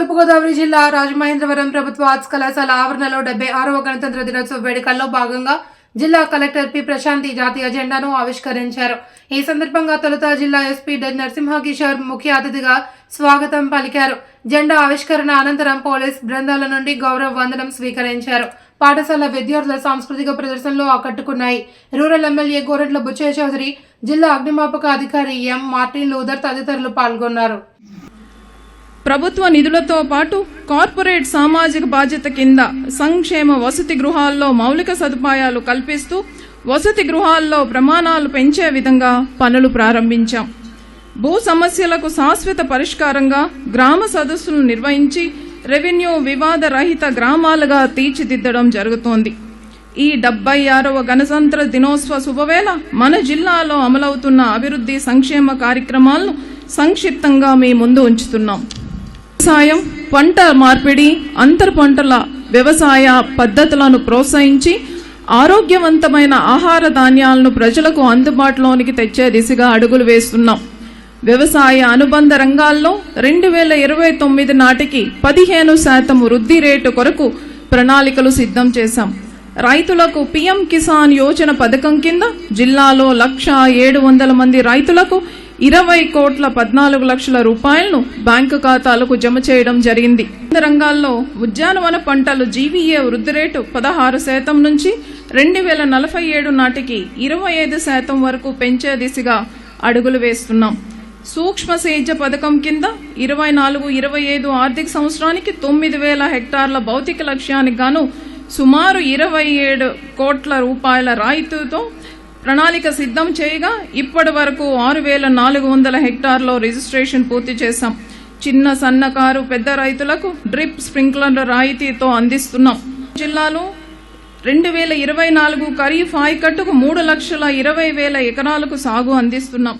తూర్పుగోదావరి జిల్లా రాజమహేంద్రవరం ప్రభుత్వ ఆర్ట్స్ కళాశాల ఆవరణలో డెబ్బై ఆరవ గణతంత్ర దినోత్సవ వేడుకల్లో భాగంగా జిల్లా కలెక్టర్ పి ప్రశాంతి జాతీయ జెండాను ఆవిష్కరించారు. ఈ సందర్భంగా తొలుత జిల్లా ఎస్పీ డి నరసింహ కిషోర్ ముఖ్య అతిథిగా స్వాగతం పలికారు. జెండా ఆవిష్కరణ అనంతరం పోలీస్ బృందాల నుండి గౌరవ వందనం స్వీకరించారు. పాఠశాల విద్యార్థుల సాంస్కృతిక ప్రదర్శనలు ఆకట్టుకున్నాయి. రూరల్ ఎమ్మెల్యే గోరెట్ల బుచ్చయ్య చౌదరి జిల్లా అగ్నిమాపక అధికారి ఎం మార్టిన్ లూదర్ తదితరులు పాల్గొన్నారు. ప్రభుత్వ నిధులతో పాటు కార్పొరేట్ సామాజిక బాధ్యత కింద సంక్షేమ వసతి గృహాల్లో మౌలిక సదుపాయాలు కల్పిస్తూ వసతి గృహాల్లో ప్రమాణాలు పెంచే విధంగా పనులు ప్రారంభించాం. భూ సమస్యలకు శాశ్వత పరిష్కారంగా గ్రామ సదస్సులు నిర్వహించి రెవెన్యూ వివాద రహిత గ్రామాలుగా తీర్చిదిద్దడం జరుగుతోంది. ఈ డెబ్బై ఆరవ గణతంత్ర దినోత్సవ శుభవేళ మన జిల్లాలో అమలవుతున్న అభివృద్ధి సంక్షేమ కార్యక్రమాలను సంక్షిప్తంగా మీ ముందు ఉంచుతున్నాం. వ్యవసాయం పంట మార్పిడి అంతర పంటల వ్యవసాయ పద్ధతులను ప్రోత్సహించి ఆరోగ్యవంతమైన ఆహార ధాన్యాలను ప్రజలకు అందుబాటులోనికి తెచ్చే దిశగా అడుగులు వేస్తున్నాం. వ్యవసాయ అనుబంధ రంగాల్లో రెండు వేల ఇరవై తొమ్మిది నాటికి పదిహేను శాతం వృద్ధి రేటు కొరకు ప్రణాళికలు సిద్ధం చేశాం. రైతులకు పీఎం కిసాన్ యోజన పథకం కింద జిల్లాలో లక్ష ఏడు వందల మంది రైతులకు ఇరవై కోట్ల పద్నాలుగు లక్షల రూపాయలను బ్యాంకు ఖాతాలకు జమ చేయడం జరిగింది. రంగాల్లో ఉద్యానవన పంటలు జీవీఏ వృద్ధి రేటు పదహారు శాతం నుంచి రెండు వేల నలభై ఏడు నాటికి ఇరవై ఐదు శాతం వరకు పెంచే దిశగా అడుగులు వేస్తున్నాం. సూక్ష్మ సేద్య పథకం కింద ఇరవై నాలుగు ఇరవై ఐదు ఆర్థిక సంవత్సరానికి తొమ్మిది వేల హెక్టార్ల భౌతిక లక్ష్యానికి గాను సుమారు ఇరవై ఏడు కోట్ల రూపాయల రాయితీతో ప్రణాళిక సిద్ధం చేయగా ఇప్పటి వరకు ఆరు వేల నాలుగు వందల హెక్టార్లో రిజిస్ట్రేషన్ పూర్తి చేశాం. చిన్న సన్నకారు పెద్ద రైతులకు డ్రిప్ స్ప్రింక్లర్ల రాయితీతో అందిస్తున్నాం. జిల్లాలో రెండు వేల ఇరవై నాలుగు ఖరీఫ్ ఆయకట్టుకు మూడు లక్షల ఇరవై వేల ఎకరాలకు సాగు అందిస్తున్నాం.